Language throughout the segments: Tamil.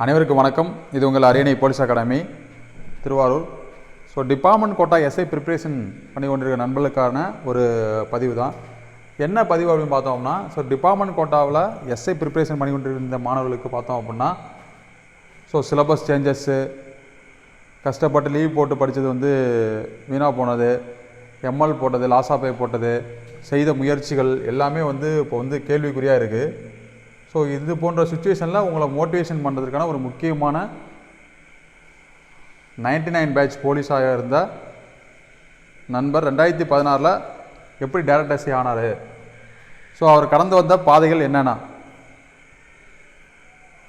அனைவருக்கும் வணக்கம். இது உங்கள் அரியணை police academy Thiruvarur. So department quota SI preparation பண்ணி கொண்டிருக்க நண்பர்களுக்கான ஒரு பதிவு தான். என்ன பதிவு அப்படின்னு பார்த்தோம்னா ஸோ டிபார்ட்மெண்ட் கோட்டாவில் எஸ்ஐ ப்ரிப்ரேஷன் பண்ணி கொண்டிருந்த மாணவர்களுக்கு பார்த்தோம் அப்படின்னா ஸோ சிலபஸ் சேஞ்சஸ்ஸு கஷ்டப்பட்டு லீவ் போட்டு படித்தது வந்து வீணாக போனது எம்எல் போட்டது லாஸாப்பே போட்டது செய்த முயற்சிகள் எல்லாமே வந்து இப்போ வந்து கேள்விக்குறியாக இருக்குது ஸோ இது போன்ற சுச்சுவேஷனில் உங்களை மோட்டிவேஷன் பண்ணுறதுக்கான ஒரு முக்கியமான 99 நைன் பேட்ச் போலீஸாக இருந்த நண்பர் ரெண்டாயிரத்தி பதினாறில் எப்படி டேரக்ட் எஸ்ஐ ஆனார்? ஸோ அவர் கடந்து வந்த பாதைகள் என்னென்ன?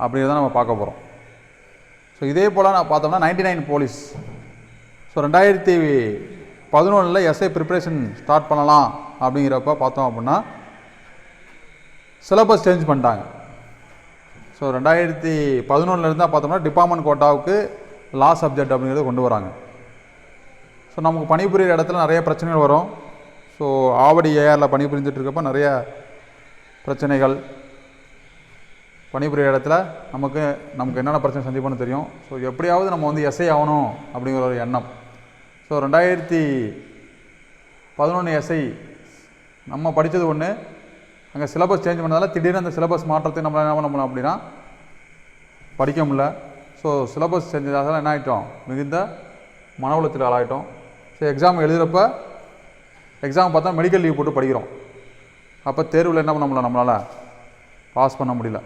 அப்படிங்கிறத நம்ம பார்க்க போகிறோம் ஸோ இதே போல் நான் பார்த்தோம்னா 99 நைன் போலீஸ். ஸோ ரெண்டாயிரத்தி பதினொன்றில் எஸ்ஐ ப்ரிப்ரேஷன் ஸ்டார்ட் பண்ணலாம் அப்படிங்கிறப்ப பார்த்தோம் அப்படின்னா சிலபஸ் சேஞ்ச் பண்ணிட்டாங்க. ஸோ ரெண்டாயிரத்தி பதினொன்றுலேருந்து பார்த்தோம்னா டிபார்ட்மெண்ட் கோட்டாவுக்கு லா சப்ஜெக்ட் அப்படிங்கிறத கொண்டு வராங்க. ஸோ நமக்கு பணிபுரியிற இடத்துல நிறைய பிரச்சனைகள் வரும். ஸோ ஆவடி ஏஆரில் பணிபுரிஞ்சுட்டு இருக்கப்ப நிறைய பிரச்சனைகள் பணிபுரியிற இடத்துல நமக்கு நமக்கு என்னென்ன பிரச்சனை சந்திப்போம்னு தெரியும். ஸோ எப்படியாவது நம்ம வந்து எஸ்ஐ ஆகணும் அப்படிங்கிற ஒரு எண்ணம். ஸோ ரெண்டாயிரத்தி பதினொன்று எஸ்ஐ நம்ம படித்தது ஒன்று அங்கே சிலபஸ் சேஞ்ச் பண்ணதால் திடீர்னு அந்த சிலபஸ் மாற்றத்தை நம்ம என்ன பண்ண முடியும் அப்படின்னா படிக்க முடியல. ஸோ சிலபஸ் செஞ்சதால் என்ன ஆகிட்டோம் மிகுந்த மன உளத்தில் ஆளாயிட்டோம் ஸோ எக்ஸாம் எழுதுகிறப்ப எக்ஸாம் பார்த்தா மெடிக்கல் லீவ் போட்டு படிக்கிறோம். அப்போ தேர்வில் என்ன பண்ண முடியல நம்மளால்? பாஸ் பண்ண முடியல.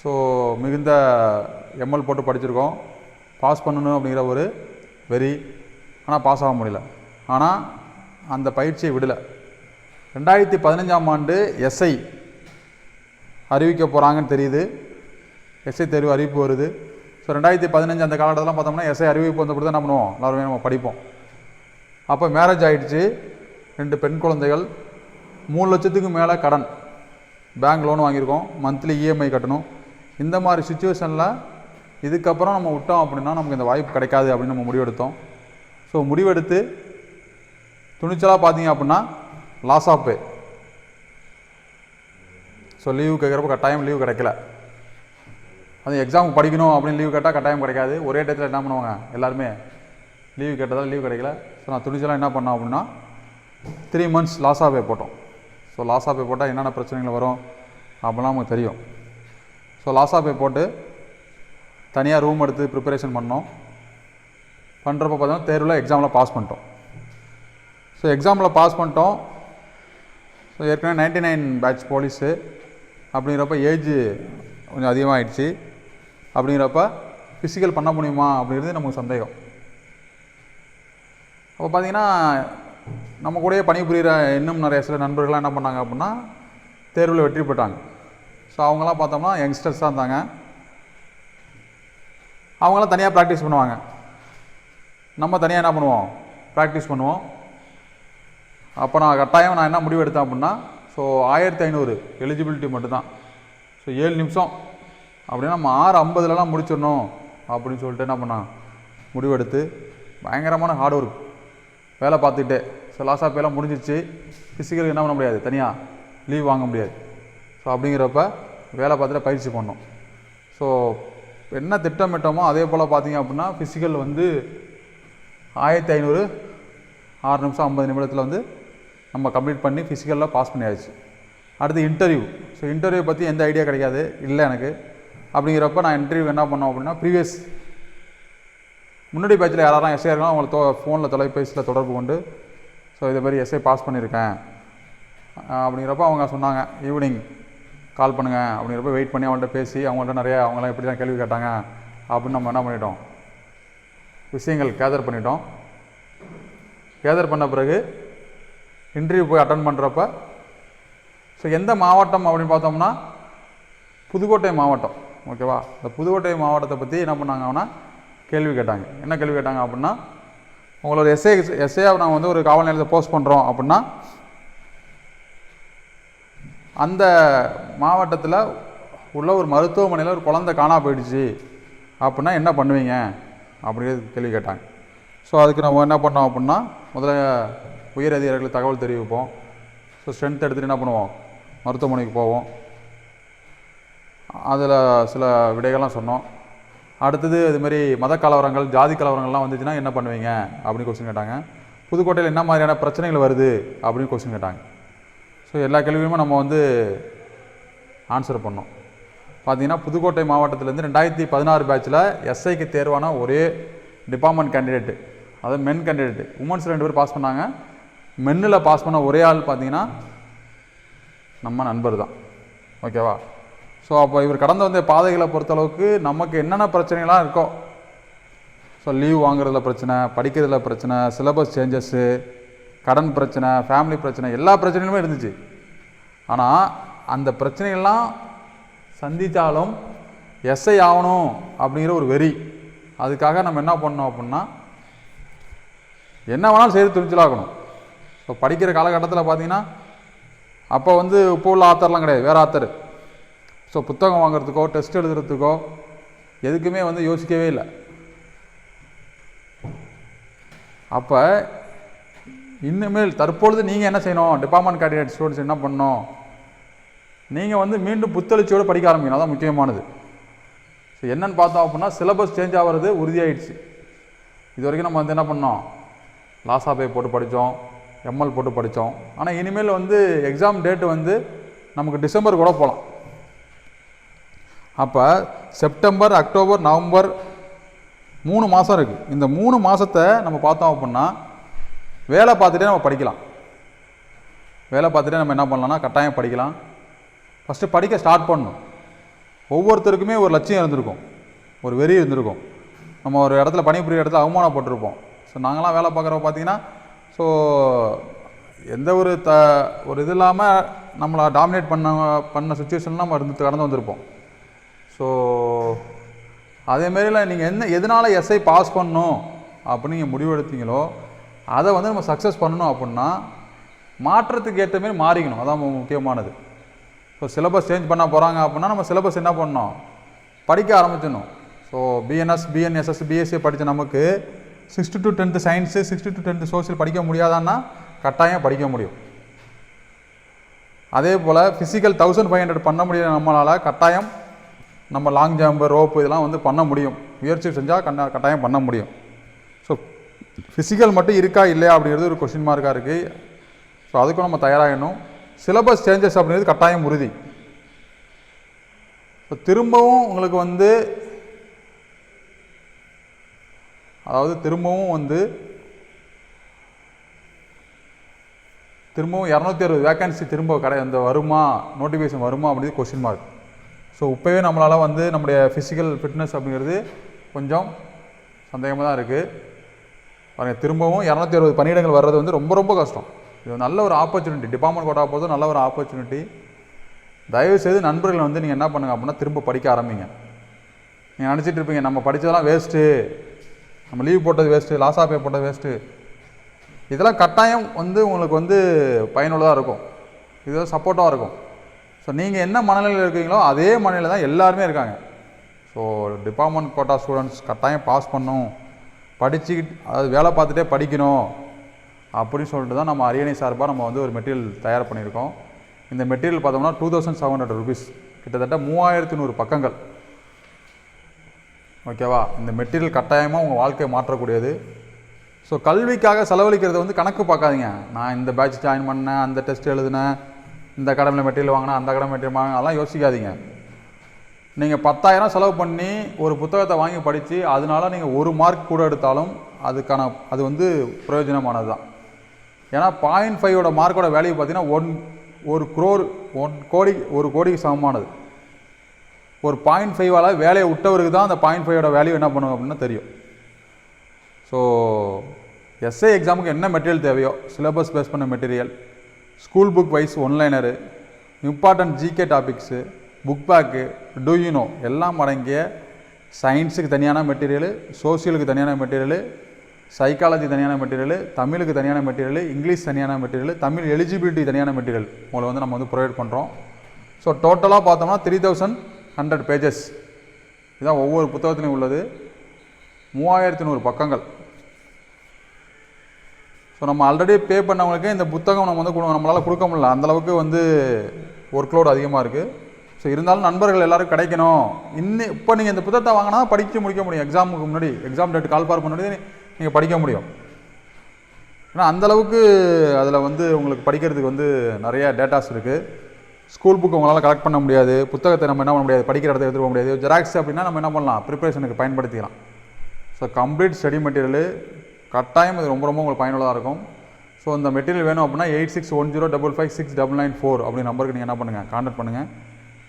ஸோ மிகுந்த எம்எல் போட்டு படிச்சிருக்கோம். பாஸ் பண்ணணும் அப்படிங்கிற ஒரு வெறி. ஆனால் பாஸ் ஆக முடியல. ஆனால் அந்த பயிற்சியை விடலை. ரெண்டாயிரத்தி பதினஞ்சாம் ஆண்டு எஸ்ஐ அறிவிக்க போகிறாங்கன்னு தெரியுது. எஸ்ஐ தெரிவு அறிவிப்பு வருது. ஸோ ரெண்டாயிரத்தி பதினஞ்சு அந்த காலகட்டத்தில் பார்த்தோம்னா எஸ்ஐ அறிவிப்பு வந்தபடி தான் என்ன பண்ணுவோம்? எல்லாருமே நம்ம படிப்போம். அப்போ மேரேஜ் ஆகிடுச்சு ரெண்டு பெண் குழந்தைகள் மூணு லட்சத்துக்கு மேலே கடன். பேங்க் லோன் வாங்கியிருக்கோம். மந்த்லி இஎம்ஐ கட்டணும். இந்த மாதிரி சுச்சுவேஷனில் இதுக்கப்புறம் நம்ம விட்டோம் அப்படின்னா நமக்கு இந்த வாய்ப்பு கிடைக்காது அப்படின்னு நம்ம முடிவெடுத்தோம். ஸோ முடிவெடுத்து துணிச்சலாக பார்த்தீங்க அப்படின்னா loss of pay so leave கேட்குறப்ப கட்டாயம் லீவு கிடைக்கல. அது எக்ஸாமுக்கு படிக்கணும் அப்படின்னு லீவு கேட்டால் கட்டாயம் கிடைக்காது. ஒரே டயத்தில் என்ன பண்ணுவாங்க? எல்லாருமே லீவு கேட்டதால் லீவ் கிடைக்கல. ஸோ நான் துணிச்சலாக என்ன பண்ணேன் அப்படின்னா three months loss of pay போட்டோம். ஸோ லாஸ் ஆஃப் பே போட்டால் என்னென்ன பிரச்சனைகள் வரும்? அப்படிலாம் நமக்கு தெரியும். ஸோ லாஸ் ஆஃப் பே போட்டு தனியாக ரூம் எடுத்து ப்ரிப்பரேஷன் பண்ணோம். பண்ணுறப்ப பார்த்தோம்னா தேர்வில் எக்ஸாமில் பாஸ் பண்ணிட்டோம். ஸோ எக்ஸாமில் பாஸ் பண்ணிட்டோம். ஸோ ஏற்கனவே 99 நைன் பேட்ச் போலீஸு அப்படிங்கிறப்ப ஏஜ் கொஞ்சம் அதிகமாகிடுச்சு அப்படிங்கிறப்ப ஃபிசிக்கல் பண்ண முடியுமா அப்படிங்கிறது நமக்கு சந்தேகம். அப்போ பார்த்தீங்கன்னா நம்ம கூடயே பணிபுரிகிற இன்னும் நிறைய சில நண்பர்கள்லாம் என்ன பண்ணாங்க அப்படின்னா தேர்வில் வெற்றி பெற்றாங்க. ஸோ அவங்களாம் பார்த்தோம்னா யங்ஸ்டர்ஸாக இருந்தாங்க. அவங்களாம் தனியாக ப்ராக்டிஸ் பண்ணுவாங்க. நம்ம தனியாக என்ன பண்ணுவோம்? ப்ராக்டிஸ் பண்ணுவோம். அப்போ நான் கட்டாயம் நான் என்ன முடிவு எடுத்தேன் அப்படின்னா ஸோ ஆயிரத்தி ஐநூறு எலிஜிபிலிட்டி மட்டும்தான். ஸோ ஏழு நிமிஷம். அப்படின்னா நம்ம ஆறு ஐம்பதுலலாம் முடிச்சிடணும் அப்படின்னு சொல்லிட்டு என்ன பண்ணான்? முடிவெடுத்து பயங்கரமான ஹார்ட் ஒர்க் வேலை பார்த்துக்கிட்டே. ஸோ லாஸ் ஆஃப் எல்லாம் முடிஞ்சிச்சு ஃபிசிக்கலுக்கு என்ன பண்ண முடியாது. தனியாக லீவ் வாங்க முடியாது. ஸோ அப்படிங்கிறப்ப வேலை பார்த்துட்டு பயிற்சி பண்ணோம் ஸோ என்ன திட்டமிட்டோமோ அதே போல் பார்த்தீங்க அப்படின்னா ஃபிசிக்கல் வந்து ஆயிரத்தி ஐநூறு ஆறு நிமிஷம் ஐம்பது நிமிடத்தில் வந்து நம்ம கம்ப்ளீட் பண்ணி ஃபிசிக்கலாக பாஸ் பண்ணியாச்சு. அடுத்து இன்டர்வியூ ஸோ இன்டர்வியூ பற்றி எந்த ஐடியா கிடைக்காது. இல்லை எனக்கு. அப்படிங்கிறப்ப நான் இன்டர்வியூ என்ன பண்ணோம் அப்படின்னா ப்ரீவியஸ் முன்னாடி பேட்சில் யாரெல்லாம் எஸ்ஐ இருக்கலாம் அவங்கள தொ ஃபோனில் தொலைபேசியில் தொடர்பு கொண்டு ஸோ இதை மாதிரி எஸ்ஐ பாஸ் பண்ணியிருக்கேன். அப்படிங்கிறப்ப அவங்க சொன்னாங்க ஈவினிங் கால் பண்ணுங்கள் அப்படிங்கிறப்ப வெயிட் பண்ணி அவங்கள்ட்ட பேசி அவங்கள்ட்ட நிறையா அவங்களாம் எப்படிலாம் கேள்வி கேட்டாங்க அப்படின்னு நம்ம என்ன பண்ணிட்டோம்? விஷயங்கள் கேதர் பண்ணிட்டோம். கேதர் பண்ண பிறகு இன்டர்வியூ போய் அட்டன் பண்ணுறப்ப ஸோ எந்த மாவட்டம் அப்படின்னு பார்த்தோம்னா புதுக்கோட்டை மாவட்டம் ஓகேவா? இந்த புதுக்கோட்டை மாவட்டத்தை பற்றி என்ன பண்ணாங்கன்னா கேள்வி கேட்டாங்க. என்ன கேள்வி கேட்டாங்க அப்படின்னா உங்களோட எஸ்ஏ எஸ்ஏவை நாங்கள் வந்து ஒரு காவல் நிலையத்தை போஸ்ட் பண்ணுறோம் அப்படின்னா அந்த மாவட்டத்தில் உள்ள ஒரு மருத்துவமனையில் ஒரு குழந்தை காணா போயிடுச்சு அப்படின்னா என்ன பண்ணுவீங்க? அப்படிங்கிறது கேள்வி கேட்டாங்க. ஸோ அதுக்கு நம்ம என்ன பண்ணோம் அப்படின்னா முதல்ல உயர் அதிகாரிகளுக்கு தகவல் தெரிவிப்போம். ஸோ ஸ்ட்ரென்த் எடுத்துகிட்டு என்ன பண்ணுவோம்? மருத்துவமனைக்கு போவோம். அதில் சில விடைகள்லாம் சொன்னோம். அடுத்தது இது மாதிரி மத கலவரங்கள் ஜாதி கலவரங்கள்லாம் வந்துச்சுன்னா என்ன பண்ணுவீங்க? அப்படின்னு கொஸ்டின் கேட்டாங்க. புதுக்கோட்டையில் என்ன மாதிரியான பிரச்சனைகள் வருது? அப்படின்னு கொஸ்டின் கேட்டாங்க. ஸோ எல்லா கேள்வியுமே நம்ம வந்து ஆன்சர் பண்ணோம். பார்த்தீங்கன்னா புதுக்கோட்டை மாவட்டத்திலேருந்து ரெண்டாயிரத்தி பதினாறு பேட்சில் எஸ்ஐக்கு தேர்வான ஒரே டிபார்ட்மெண்ட் கேண்டிடேட்டு அதாவது மென் கேண்டிடேட்டு உமன்ஸ் ரெண்டு பேர் பாஸ் பண்ணாங்க. மென்னில் பாஸ் பண்ண ஒரே ஆள் பார்த்தீங்கன்னா நம்ம நண்பர் தான். ஓகேவா ஸோ அப்போ இவர் கடந்து வந்த பாதைகளை பொறுத்தளவுக்கு நமக்கு என்னென்ன பிரச்சனைகள்லாம் இருக்கோ ஸோ லீவ் வாங்குறதுல பிரச்சனை படிக்கிறதுல பிரச்சனை சிலபஸ் சேஞ்சஸ்ஸு கடன் பிரச்சனை ஃபேமிலி பிரச்சனை எல்லா பிரச்சனைகளுமே இருந்துச்சு. ஆனால் அந்த பிரச்சனைகள்லாம் சந்தித்தாலும் எஸ்ஐ ஆகணும் அப்படிங்கிற ஒரு வெறி. அதுக்காக நம்ம என்ன பண்ணோம் அப்படின்னா என்ன வேணாலும் செய்து துணிச்சலாகணும் ஸோ படிக்கிற காலகட்டத்தில் பார்த்தீங்கன்னா அப்போ வந்து இப்போ உள்ள ஆத்தர்லாம் கிடையாது வேறு ஆத்தர். ஸோ புத்தகம் வாங்குறதுக்கோ டெஸ்ட் எழுதுறதுக்கோ எதுக்குமே வந்து யோசிக்கவே இல்லை. அப்போ இன்னுமேல் தற்பொழுது நீங்கள் என்ன செய்யணும்? டிபார்ட்மெண்ட் கேண்டிடேட் ஸ்டூடெண்ட்ஸ் என்ன பண்ணணும்? நீங்கள் வந்து மீண்டும் புத்தெழுச்சியோடு படிக்க ஆரம்பிக்கணும். அதான் முக்கியமானது. ஸோ என்னன்னு பார்த்தோம் அப்படின்னா சிலபஸ் சேஞ்ச் ஆகிறது உறுதியாயிடுச்சு. இது வரைக்கும் நம்ம வந்து என்ன பண்ணோம்? லாசாபே போட்டு படித்தோம் எம்எல் போட்டு படித்தோம். ஆனால் இனிமேல் வந்து எக்ஸாம் டேட்டு வந்து நமக்கு டிசம்பர் கூட போகலாம் அப்போ செப்டம்பர் அக்டோபர் நவம்பர் மூணு மாதம் இருக்குது இந்த மூணு மாதத்தை நம்ம பார்த்தோம் அப்படின்னா வேலை பார்த்துட்டே நம்ம படிக்கலாம். வேலை பார்த்துட்டே நம்ம என்ன பண்ணலாம்னா கட்டாயம் படிக்கலாம். ஃபஸ்ட்டு படிக்க ஸ்டார்ட் பண்ணணும். ஒவ்வொருத்தருக்குமே ஒரு லட்சியம் இருந்திருக்கும். ஒரு வெறி இருந்திருக்கும். நம்ம ஒரு இடத்துல பணிபுரிய இடத்துல அவமானப்பட்டிருப்போம். ஸோ நாங்களாம் வேலை பார்க்குறப்ப பார்த்தீங்கன்னா ஸோ எந்த ஒரு த ஒரு இது இல்லாமல் நம்மளை டாமினேட் பண்ண பண்ண சுச்சுவேஷன்லாம் நம்ம இருந்து கடந்து வந்திருப்போம். ஸோ அதேமாரியில் நீங்கள் என்ன எதனால் எஸ்ஐ பாஸ் பண்ணணும் அப்படின்னு நீங்கள் முடிவெடுத்தீங்களோ அதை வந்து நம்ம சக்ஸஸ் பண்ணணும் அப்படின்னா மாற்றத்துக்கு ஏற்ற மாதிரி மாறிக்கணும். அதான் முக்கியமானது. ஸோ சிலபஸ் சேஞ்ச் பண்ண போகிறாங்க அப்படின்னா நம்ம சிலபஸ் என்ன பண்ணணும்? படிக்க ஆரம்பிச்சிடணும். ஸோ பிஎன்எஸ் பிஎன்எஸ்எஸ் பிஎஸ்சி படித்த நமக்கு sixth to tenth science sixth to tenth social படிக்க முடியாதான்னா கட்டாயம் படிக்க முடியும். அதே போல் ஃபிசிக்கல் தௌசண்ட் ஃபைவ் ஹண்ட்ரட் பண்ண முடியல நம்மளால் கட்டாயம் நம்ம லாங் ஜம்ப் ரோப்பு இதெல்லாம் வந்து பண்ண முடியும். முயற்சி செஞ்சால் கண்ண கட்டாயம் பண்ண முடியும். ஸோ ஃபிசிக்கல் மட்டும் இருக்கா இல்லையா அப்படிங்கிறது ஒரு கொஷின் மார்க்காக இருக்குது ஸோ அதுக்கும் நம்ம தயாராகணும். சிலபஸ் சேஞ்சஸ் அப்படிங்கிறது கட்டாயம் உறுதி. ஸோ திரும்பவும் உங்களுக்கு வந்து அதாவது திரும்பவும் வந்து திரும்பவும் இரநூத்தி அறுபது வேக்கன்சி திரும்ப கடை அந்த வருமா நோட்டிஃபிகேஷன் வருமா அப்படிங்கிறது கொஸ்டின் மார்க் ஸோ இப்போவே நம்மளால் வந்து நம்முடைய ஃபிசிக்கல் ஃபிட்னஸ் அப்படிங்கிறது கொஞ்சம் சந்தேகமாக தான் இருக்குது பாருங்கள் திரும்பவும் இரநூத்தி அறுபது பணியிடங்கள் வர்றது வந்து ரொம்ப ரொம்ப கஷ்டம். இது நல்ல ஒரு ஆப்பர்ச்சுனிட்டி டிபார்ட்மெண்ட் கோட்டா போகிறது நல்ல ஒரு ஆப்பர்ச்சுனிட்டி தயவு செய்து நண்பர்கள் வந்து நீங்கள் என்ன பண்ணுங்க அப்படின்னா திரும்ப படிக்க ஆரம்பிங்க. நீங்கள் நினச்சிட்டு இருப்பீங்க நம்ம படித்ததெல்லாம் வேஸ்ட்டு நம்ம லீவ் போட்டது வேஸ்ட்டு லாஸாக பே போட்டது வேஸ்ட்டு இதெல்லாம் கட்டாயம் வந்து உங்களுக்கு வந்து பயனுள்ளதாக இருக்கும். இது சப்போர்ட்டாக இருக்கும். ஸோ நீங்கள் என்ன மனநிலையில் இருக்கீங்களோ அதே மனநிலையில் தான் எல்லாருமே இருக்காங்க. ஸோ டிபார்ட்மெண்ட் கோட்டா ஸ்டூடெண்ட்ஸ் கட்டாயம் பாஸ் பண்ணும் படிச்சுக்கிட்டு அதாவது வேலை பார்த்துட்டே படிக்கணும். அப்படின்னு சொல்லிட்டு தான் நம்ம அரியணை சார்பாக நம்ம வந்து ஒரு மெட்டீரியல் தயார் பண்ணியிருக்கோம். இந்த மெட்டீரியல் பார்த்தோம்னா two thousand seven hundred rupees கிட்டத்தட்ட மூவாயிரத்து நூறு பக்கங்கள். ஓகேவா? இந்த மெட்டீரியல் கட்டாயமாக உங்கள் வாழ்க்கையை மாற்றக்கூடியது. ஸோ கல்விக்காக செலவழிக்கிறத வந்து கணக்கு பார்க்காதீங்க. நான் இந்த பேட்ச் ஜாயின் பண்ணேன் அந்த டெஸ்ட் எழுதினேன் இந்த அகாடமியில் மெட்டீரியல் வாங்கினேன் அந்த அகாடமி மெட்டீரியல் வாங்கினா அதெல்லாம் யோசிக்காதீங்க. நீங்கள் பத்தாயிரம் செலவு பண்ணி ஒரு புத்தகத்தை வாங்கி படித்து அதனால நீங்கள் ஒரு மார்க் கூட எடுத்தாலும் அதுக்கான அது வந்து பிரயோஜனமானது தான். ஏன்னா பாயிண்ட் ஃபைவோட மார்க்கோட வேல்யூ பார்த்தீங்கன்னா ஒன் ஒரு குரோர் ஒன் கோடி ஒரு கோடிக்கு சமமானது. ஒரு பாயிண்ட் ஃபைவால் வேலையை விட்டவருக்கு தான் அந்த பாயிண்ட் ஃபைவோட வேல்யூ என்ன பண்ணுவோம் அப்படின்னா தெரியும். ஸோ எஸ்ஐ எக்ஸாமுக்கு என்ன மெட்டீரியல் தேவையோ சிலபஸ் பேஸ் பண்ண material school book wise one liner important GK topics book back டூயினோ எல்லாம் அடங்கிய சயின்ஸுக்கு தனியான மெட்டீரியலு சோசியலுக்கு தனியான மெட்டீரியலு சைக்காலஜி தனியான மெட்டீரியலு தமிழுக்கு தனியான மெட்டீரியலு இங்கிலீஷ் தனியான மெட்டீரியல் தமிழ் எலிஜிபிலிட்டி தனியான மெட்டீரியல் உங்களை வந்து நம்ம வந்து ப்ரொவைட் பண்ணுறோம் ஸோ டோட்டலாக பார்த்தோம்னா த்ரீ தௌசண்ட் ஹண்ட்ரட் பேஜஸ் இதுதான் ஒவ்வொரு புத்தகத்துலையும் உள்ளது. மூவாயிரத்தி நூறு பக்கங்கள். ஸோ நம்ம ஆல்ரெடி பே பண்ணவங்களுக்கு இந்த புத்தகம் நம்ம வந்து நம்மளால் கொடுக்க முடியல. அந்தளவுக்கு வந்து ஒர்க் லோடு அதிகமாக இருக்குது ஸோ இருந்தாலும் நண்பர்கள் எல்லாரும் கிடைக்கணும். இன்னும் இப்போ நீங்கள் இந்த புத்தகத்தை வாங்கினா படித்து முடிக்க முடியும். எக்ஸாமுக்கு முன்னாடி எக்ஸாம் டேட் கால் பார் முன்னாடி நீங்கள் படிக்க முடியும். ஏன்னா அந்த அளவுக்கு அதில் வந்து உங்களுக்கு படிக்கிறதுக்கு வந்து நிறைய டேட்டாஸ் இருக்குது ஸ்கூல் புக்கு உங்களால் கலெக்ட் பண்ண முடியாது. புத்தகத்தை நம்ம என்ன பண்ண முடியாது? படிக்கிற இடத்த எடுத்துக்க முடியாது. ஜெராக்ஸ் அப்படின்னா நம்ம என்ன பண்ணலாம்? ப்ரிப்பரேஷனுக்கு பயன்படுத்திக்கலாம். ஸோ கம்ப்ளீட் ஸ்டடி மெட்டீரியல் கட்டாயம் இது ரொம்ப ரொம்ப உங்களுக்கு பயனுள்ளதாக இருக்கும். ஸோ இந்த மெட்டீரியல் வேணும் அப்படின்னா eight six one zero double five six double nine four அப்படி நம்பருக்கு நீங்கள் என்ன பண்ணுங்கள் கான்டாக்ட் பண்ணுங்கள்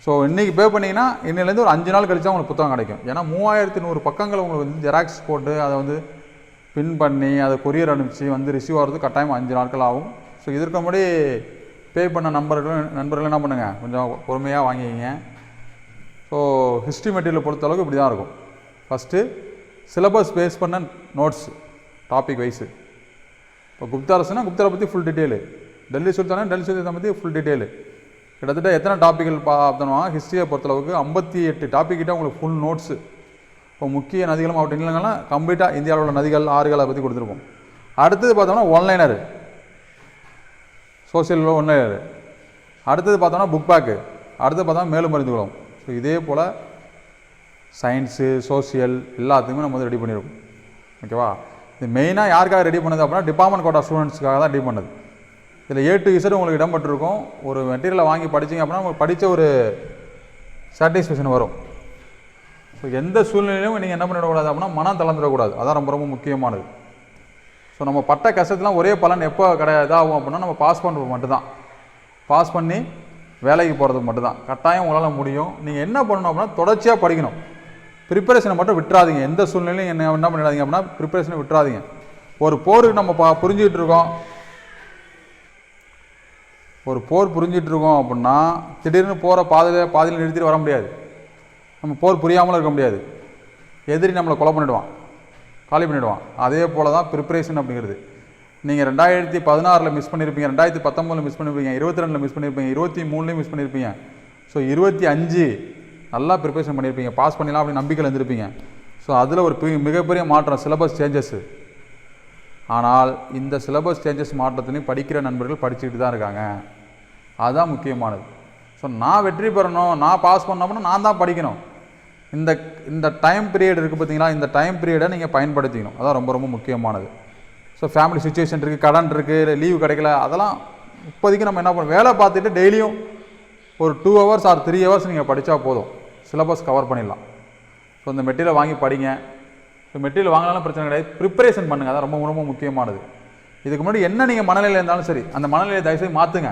ஸோ இன்றைக்கி பே பண்ணிங்கன்னா இன்னிலேருந்து ஒரு அஞ்சு நாள் கழிச்சா உங்களுக்கு புத்தகம் கிடைக்கும். ஏன்னா மூவாயிரத்தி நூறு பக்கங்கள் உங்களுக்கு வந்து ஜெராக்ஸ் போட்டு அதை வந்து பின் பண்ணி அதை கொரியர் அனுப்பிச்சு வந்து ரிசீவ் ஆகிறது கட்டாயம் அஞ்சு நாட்கள் ஆகும். ஸோ இதற்கு முன்னாடி பே பண்ண நம்பர்களும் நண்பர்களும் என்ன பண்ணுங்கள் கொஞ்சம் பொறுமையாக வாங்கிக்கிங்க. ஸோ ஹிஸ்ட்ரி மெட்டீரியல் பொறுத்தளவுக்கு இப்படி தான் இருக்கும். ஃபஸ்ட்டு சிலபஸ் பேஸ் பண்ண நோட்ஸ் டாபிக் வைஸு இப்போ குப்தா அரசுனா குப்தாரை பற்றி ஃபுல் டீட்டெயிலு டெல்லி சுல்தானா டெல்லி சுல்தானை பற்றி ஃபுல் டீட்டெயிலு கிட்டத்தட்ட எத்தனை டாப்பிக்கல் பார்த்தோம்னா ஹிஸ்ட்ரியை பொறுத்தளவுக்கு ஐம்பத்தி எட்டு டாபிக் கிட்ட உங்களுக்கு ஃபுல் நோட்ஸு இப்போ முக்கிய நதிகளும் மாவட்ட நிலங்கள்லாம் கம்ப்ளீட்டாக இந்தியாவில் உள்ள நதிகள் ஆறுகளை பற்றி கொடுத்துருப்போம் அடுத்தது பார்த்தோம்னா ஒன்லைனர் சோசியல் ஒன்லைனர் அடுத்தது பார்த்தோம்னா புக் பேக்கு அடுத்தது பார்த்தோம்னா மேலும் மருந்துகளும் ஸோ இதே போல் சயின்ஸு சோசியல் எல்லாத்துக்குமே நம்ம வந்து ரெடி பண்ணியிருக்கோம் ஓகேவா இது மெயினாக யாருக்காக ரெடி பண்ணது அப்படின்னா டிபார்ட்மெண்ட் கோட்டா ஸ்டூடெண்ட்ஸ்க்காக தான் ரெடி பண்ணது. இதில் ஏ டு இசட் உங்களுக்கு இடம்பெற்றிருக்கும். ஒரு மெட்டீரியலை வாங்கி படிச்சீங்க அப்படின்னா உங்களுக்கு படித்த ஒரு சாட்டிஸ்ஃபேக்ஷன் வரும். ஸோ எந்த சூழ்நிலையிலும் நீங்கள் என்ன பண்ணிடக்கூடாது அப்படின்னா மனம் தளர்ந்துடக்கூடாது. அதான் ரொம்ப ரொம்ப முக்கியமானது. ஸோ நம்ம பட்ட கஷ்டத்துலாம் ஒரே பலன் எப்போ கிடையாது இதாகும் அப்படின்னா நம்ம பாஸ் பண்ணுறது மட்டும்தான். பாஸ் பண்ணி வேலைக்கு போகிறது மட்டும்தான். கட்டாயம் உங்களால் முடியும். நீங்கள் என்ன பண்ணணும் அப்படின்னா தொடர்ச்சியாக படிக்கணும். ப்ரிப்பரேஷனை மட்டும் விட்டுறாதீங்க. எந்த சூழ்நிலையும் என்ன என்ன பண்ணிடாதீங்க அப்படின்னா ப்ரிப்பரேஷனை விட்டுறாதீங்க. ஒரு போருக்கு நம்ம பா புரிஞ்சுக்கிட்டு இருக்கோம். ஒரு போர் புரிஞ்சிட்டு இருக்கோம் அப்படின்னா திடீர்னு போகிற பாதையில் பாதையில் நிறுத்திட்டு வர முடியாது. நம்ம போர் புரியாமலும் இருக்க முடியாது. எதிரி நம்மளை கொலை பண்ணிடுவான். காலி பண்ணிவிடுவான் அதே போல தான் ப்ரிப்பரேஷன் அப்படிங்கிறது. நீங்கள் ரெண்டாயிரத்தி பதினாறில் மிஸ் பண்ணியிருப்பீங்க ரெண்டாயிரத்தி பத்தொம்பதில் மிஸ் பண்ணியிருப்பீங்க இருபத்தி ரெண்டில் மிஸ் பண்ணியிருப்பீங்க இருபத்தி மூணுலேயும் மிஸ் பண்ணியிருப்பீங்க ஸோ இருபத்தி அஞ்சு நல்லா ப்ரிப்பரேஷன் பண்ணியிருப்பீங்க பாஸ் பண்ணிடலாம் அப்படின்னு நம்பிக்கையில் இருந்திருப்பீங்க. ஸோ அதில் ஒரு பெரிய- மிகப்பெரிய மாற்றம் சிலபஸ் சேஞ்சஸ்ஸு ஆனால் இந்த சிலபஸ் சேஞ்சஸ் மாற்றத்திலையும் படிக்கிற நண்பர்கள் படிச்சுக்கிட்டு தான் இருக்காங்க. அதுதான் முக்கியமானது. ஸோ நான் வெற்றி பெறணும் நான் பாஸ் பண்ணோம்னா நான் தான் படிக்கணும். இந்த இந்த டைம் பீரியட் இருக்குது பார்த்தீங்களா இந்த டைம் பீரியடை நீங்கள் பயன்படுத்திக்கணும். அதான் ரொம்ப ரொம்ப முக்கியமானது. ஸோ ஃபேமிலி சுச்சுவேஷன் இருக்குது கடன் இருக்குது இல்லை லீவு கிடைக்கல அதெல்லாம் இப்போதைக்கு நம்ம என்ன பண்ணணும்? வேலை பார்த்துட்டு டெய்லியும் ஒரு two hours or three hours நீங்கள் படித்தா போதும். சிலபஸ் கவர் பண்ணிடலாம். ஸோ இந்த மெட்டீரியல் வாங்கி படிங்க. ஸோ மெட்டீரியல் வாங்கினாலும் பிரச்சனை கிடையாது. ப்ரிப்பரேஷன் பண்ணுங்கள் அதான் ரொம்ப ரொம்ப முக்கியமானது. இதுக்கு முன்னாடி என்ன நீங்கள் மனநிலையில் இருந்தாலும் சரி அந்த மனநிலையை தயவுசெய்து மாற்றுங்க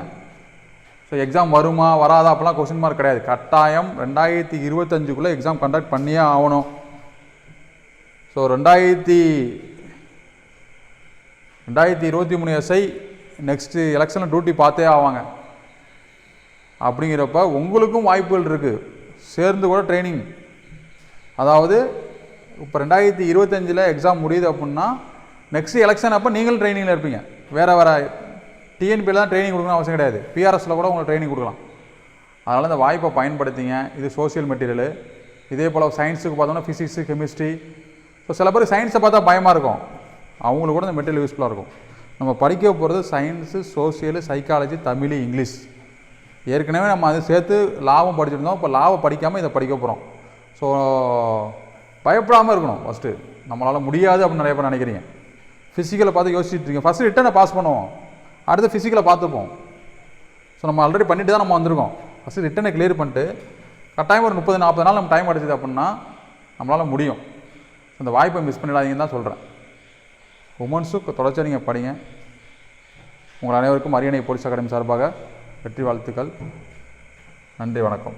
ஸோ எக்ஸாம் வருமா வராதா அப்போலாம் கொஸ்டின் மார்க் கிடையாது. கட்டாயம் ரெண்டாயிரத்தி இருபத்தஞ்சுக்குள்ளே எக்ஸாம் கண்டக்ட் பண்ணியே ஆகணும். ஸோ ரெண்டாயிரத்தி ரெண்டாயிரத்தி இருபத்தி மூணு எஸ்ஐ நெக்ஸ்ட்டு எலெக்ஷனில் டியூட்டி பார்த்தே ஆவாங்க. அப்படிங்கிறப்ப உங்களுக்கும் வாய்ப்புகள் இருக்குது சேர்ந்து கூட ட்ரைனிங் அதாவது இப்போ ரெண்டாயிரத்தி இருபத்தஞ்சில் எக்ஸாம் முடியுது அப்படின்னா நெக்ஸ்ட் எலெக்ஷன் அப்போ நீங்களும் ட்ரைனிங்கில் இருப்பீங்க. வேறு வேறு டிஎன்பியில் தான் ட்ரைனிங் கொடுக்கணும் அவசியம் கிடையாது. பிஆர்எஸில் கூட உங்களுக்கு ட்ரைனிங் கொடுக்கலாம். அதனால் இந்த வாய்ப்பை பயன்படுத்திங்க. இது சோசியல் மெட்டீரியலு இதே போல் சயின்ஸுக்கு பார்த்தோம்னா ஃபிசிக்ஸு கெமிஸ்ட்ரி ஸோ சில பேர் சயின்ஸை பார்த்தா பயமாக இருக்கும். அவங்களுக்கு கூட இந்த மெட்டீரியல் யூஸ்ஃபுல்லாக இருக்கும். நம்ம படிக்க போகிறது science social psychology Tamil English. ஏற்கனவே நம்ம அது சேர்த்து லாபம் படிச்சிருந்தோம் இப்போ லாபம் படிக்காமல் இதை படிக்க போகிறோம் ஸோ பயப்படாமல் இருக்கணும் ஃபஸ்ட்டு நம்மளால் முடியாது அப்படின்னு நிறைய பேர் நினைக்கிறீங்க. ஃபிசிக்கலை பார்த்து யோசிச்சுட்டு இருக்கீங்க. ஃபஸ்ட்டு ரிட்டனை பாஸ் பண்ணுவோம். அடுத்து ஃபிசிக்கலை பார்த்துப்போம். ஸோ நம்ம ஆல்ரெடி பண்ணிட்டு தான் நம்ம வந்திருக்கோம். ஃபஸ்ட்டு ரிட்டனை கிளியர் பண்ணிட்டு கட்டாயம் ஒரு முப்பது நாற்பது நாள் நம்ம டைம் கிடச்சிது அப்படின்னா நம்மளால் முடியும். இந்த வாய்ப்பை மிஸ் பண்ணிடாதீங்கன்னு தான் சொல்கிறேன் உமன்ஸும் தொடர்ச்சியாக நீங்கள் படிங்க. உங்கள் அனைவருக்கும் அரியணை போலீஸ் அகாடமி சார்பாக வெற்றி வாழ்த்துக்கள். நன்றி வணக்கம்.